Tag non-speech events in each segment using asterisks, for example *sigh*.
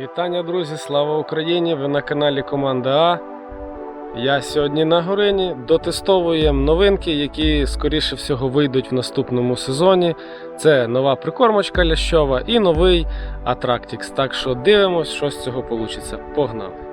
Вітання, друзі! Слава Україні! Ви на каналі Команда А. Я сьогодні на Горині. Дотестовуємо новинки, які скоріше всього вийдуть в наступному сезоні. Це нова прикормочка лящова і новий Атрактікс. Так що дивимось, що з цього вийде. Погнали!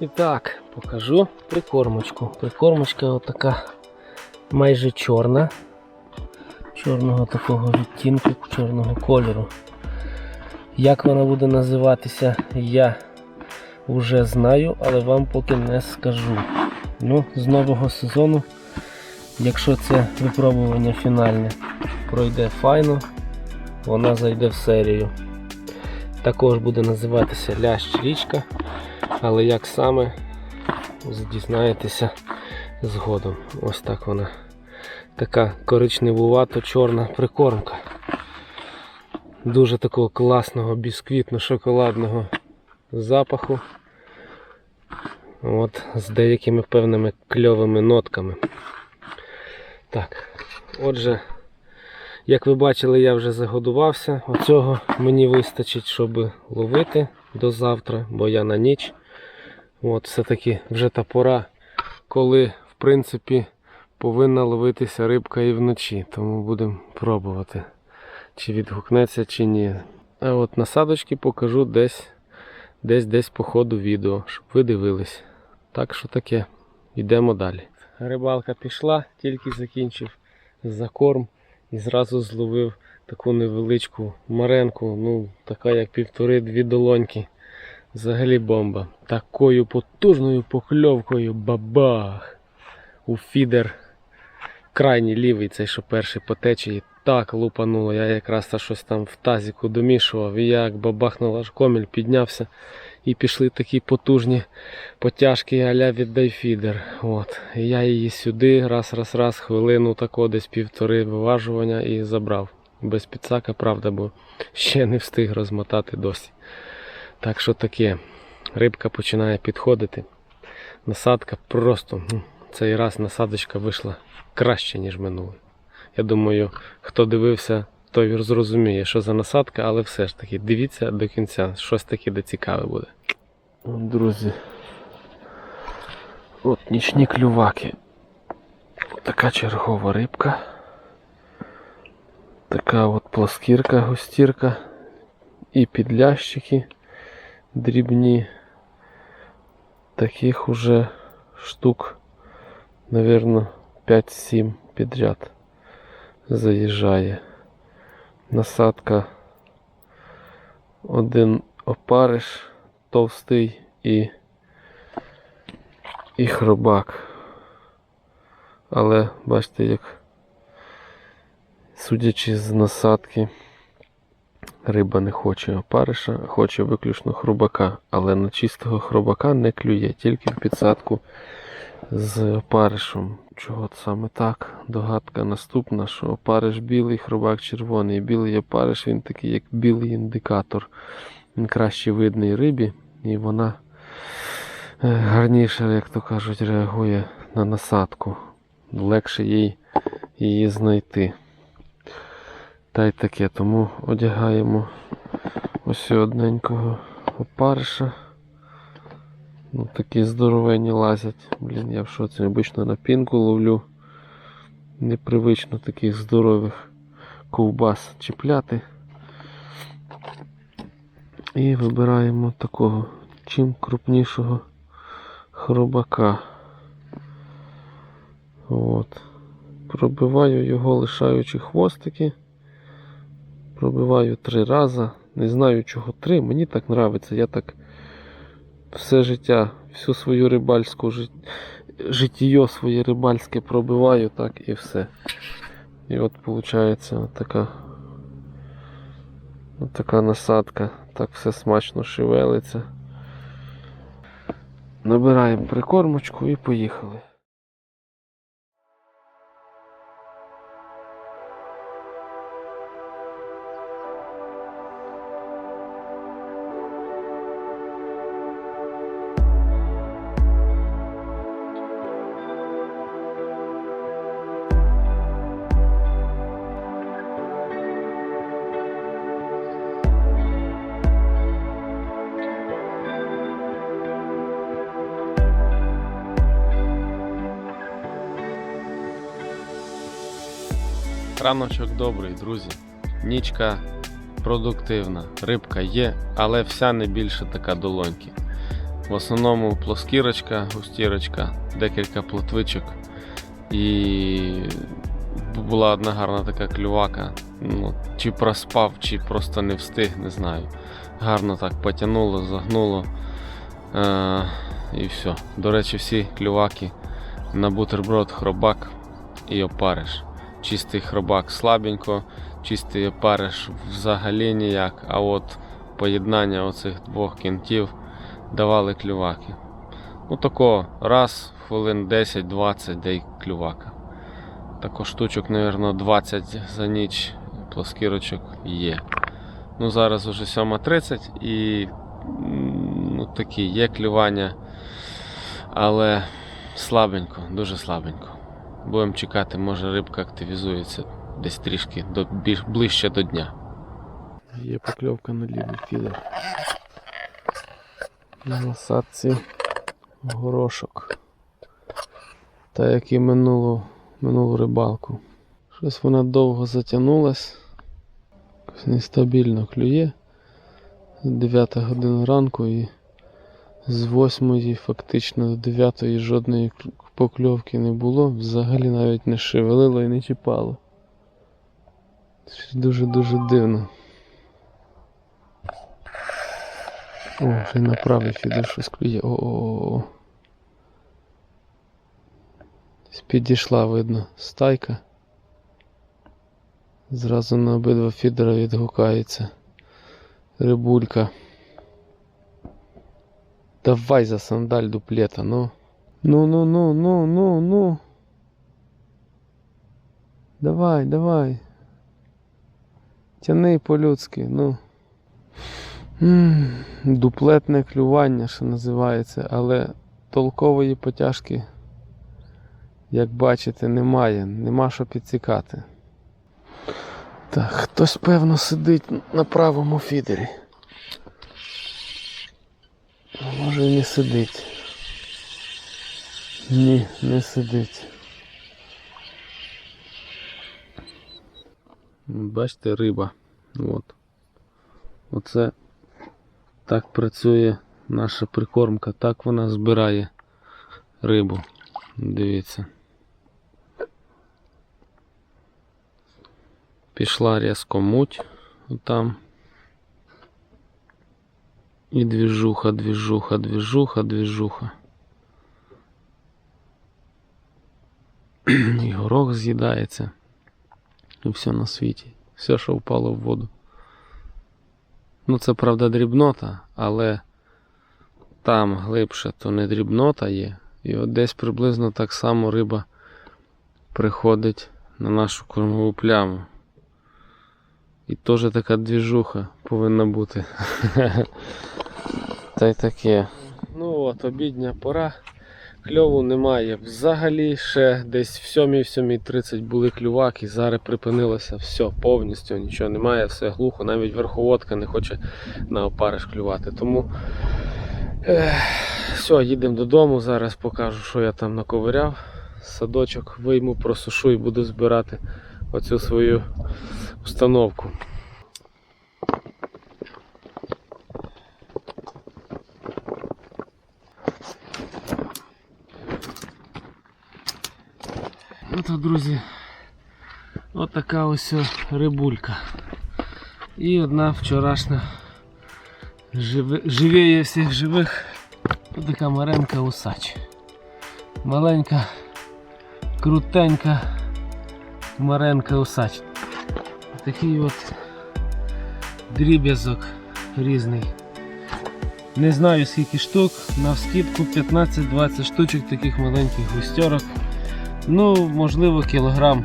І так, покажу прикормочку. Прикормочка отака майже чорна. Чорного такого відтінку, чорного кольору. Як вона буде називатися, я вже знаю, але вам поки не скажу. Ну, з нового сезону, якщо це випробування фінальне пройде файно, вона зайде в серію. Також буде називатися лящ річка. Але як саме дізнаєтеся згодом. Ось так вона. Така коричневувато чорна прикормка. Дуже такого класного бісквітно-шоколадного запаху. От, з деякими певними кльовими нотками. Так, отже, як ви бачили, я вже загодувався. Оцього мені вистачить, щоб ловити до завтра, бо я на ніч. От, все-таки вже та пора, коли в принципі повинна ловитися рибка і вночі. Тому будемо пробувати, чи відгукнеться, чи ні. А от насадочки покажу десь десь десь по ходу відео, щоб ви дивились. Так що таке, йдемо далі. Рибалка пішла, тільки закінчив закорм і зразу зловив таку невеличку маренку, ну така як півтори-дві долоньки. Взагалі бомба. Такою потужною покльовкою бабах. У фідер крайній лівий, цей що перший по течії, так лупануло. Я якраз та щось там в тазіку домішував. І як бабахнула аж коміль, піднявся. І пішли такі потужні потяжки а-ля віддай фідер. От. І я її сюди, раз, раз, раз, хвилину тако, десь півтори виважування і забрав. Без підсака, правда, бо ще не встиг розмотати досі. Так що таке, рибка починає підходити. Насадка просто ну, цей раз насадочка вийшла краще, ніж минулий. Я думаю, хто дивився, той зрозуміє, що за насадка, але все ж таки дивіться до кінця, щось таке де цікаве буде. Друзі, от нічні клюваки. Така чергова рибка. Така от плоскірка, густірка і підлящики дрібні. Таких уже штук, наверное, 5-7 підряд заїжджає. Насадка один опариш товстий і, і хробак. Але бачите, як судячи з насадки, Риба не хоче опариша, хоче виключно хробака, але на чистого хробака не клює, тільки в підсадку з опаришем. Чого саме так? Догадка наступна, що опариш білий, хробак червоний. Білий опариш він такий, як білий індикатор. Він краще видний рибі, і вона е, гарніше, як то кажуть, реагує на насадку. Легше їй її знайти. Та й таке, тому одягаємо ось одненького опариша. Ну, Такі здоровенні лазять. Блін, я в шоці обично на пінку ловлю. Непривично таких здорових ковбас чіпляти. І вибираємо такого чим крупнішого хробака. От. Пробиваю його, лишаючи хвостики. Пробиваю три рази. Не знаю чого три. Мені так подобається. Я так все життя, всю свою рибальську жит... життя своє рибальське пробиваю, так і все. І от виходить така, от така насадка. Так все смачно шевелиться. Набираємо прикормочку і поїхали. Раночок добрий, друзі. Нічка продуктивна, рибка є, але вся не більше така долоньки. В основному плоскірочка, густірочка, декілька плотвичок і була одна гарна така клювака. Ну, чи проспав, чи просто не встиг, не знаю. Гарно так потягнуло, загнуло. Е, і все. До речі, всі клюваки на бутерброд, хробак і опариш. Чистий хробак слабенько, чистий опариш взагалі ніяк. А от поєднання оцих двох кінтів давали клюваки. Ну тако, раз, хвилин 10-20 дай клювака. Тако штучок, мабуть, 20 за ніч плоскірочок є. Ну зараз уже 7.30 і ну, такі є клювання, але слабенько, дуже слабенько. Будемо чекати, може рибка активізується десь трішки до, більш, ближче до дня. Є покльовка на лівий фідер. На насадці горошок. Та як і минулу, минулу рибалку. Щось вона довго затягнулась. Нестабільно клює. 9 година ранку і з 8 фактично до 9 жодної покльовки не було, взагалі навіть не шевелило і не чіпало. Щось дуже-дуже дивно. О, вже на правий фідер щось клює. О-о-о. Десь Підійшла, видно, стайка. Зразу на обидва фідера відгукається. Рибулька. Давай за сандаль дуплета, ну. Ну, ну, ну, ну, ну, ну. Давай, давай. Тяни по-людськи, ну. Дуплетне клювання, що називається, але толкової потяжки, як бачите, немає. Нема що підцікати. Так, хтось певно сидить на правому фідері. А може і не сидить. Ні, не сидить. Бачите, риба. От. Оце так працює наша прикормка, так вона збирає рибу. Дивіться. Пішла різко муть там. І двіжуха, двіжуха, двіжуха, двіжуха. І *clears throat* горох з'їдається. І все на світі. Все, що впало в воду. Ну, це правда дрібнота, але там глибше то не дрібнота є. І от десь приблизно так само риба приходить на нашу кормову пляму. І теж така двіжуха повинна бути. *laughs* Та й таке. Ну от, обідня пора. Кльову немає. Взагалі ще десь в 7-7.30 були клюваки, зараз припинилося все повністю, нічого немає, все глухо, навіть верховодка не хоче на опариш клювати. Тому все, їдемо додому. Зараз покажу, що я там наковиряв. Садочок вийму, просушу і буду збирати оцю свою установку. Ото, друзі, от ось рибулька. І одна вчорашня живіє всіх живих. Ось така маренка усач. Маленька, крутенька маренка усач. Такий от дріб'язок різний. Не знаю скільки штук, на вскидку 15-20 штучок таких маленьких густерок. Ну, можливо, кілограм.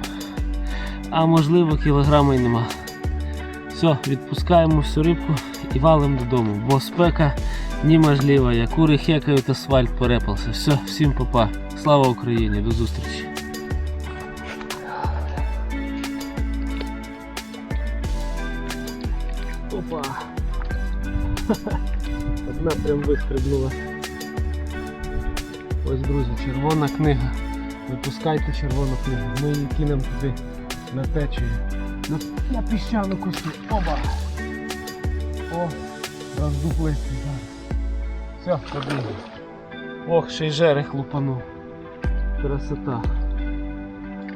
А можливо, кілограма й нема. Все, відпускаємо всю рибку і валимо додому, бо спека неможлива. Як кури хекають, асфальт перепався. Все, всім попа. Слава Україні, до зустрічі. Опа! *laughs* Одна прям вистрибнула. Ось, друзі, червона книга. Випускайте червону книгу. Ми її кинемо туди на течію. На, піщану куску. Оба! О, роздуплиться. Все, побігли. Ох, ще й жерех лупанув. Красота.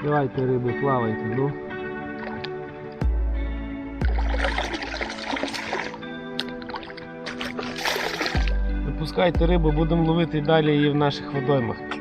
Давайте риби, плавайте, ну. Випускайте рибу, будемо ловити далі її в наших водоймах.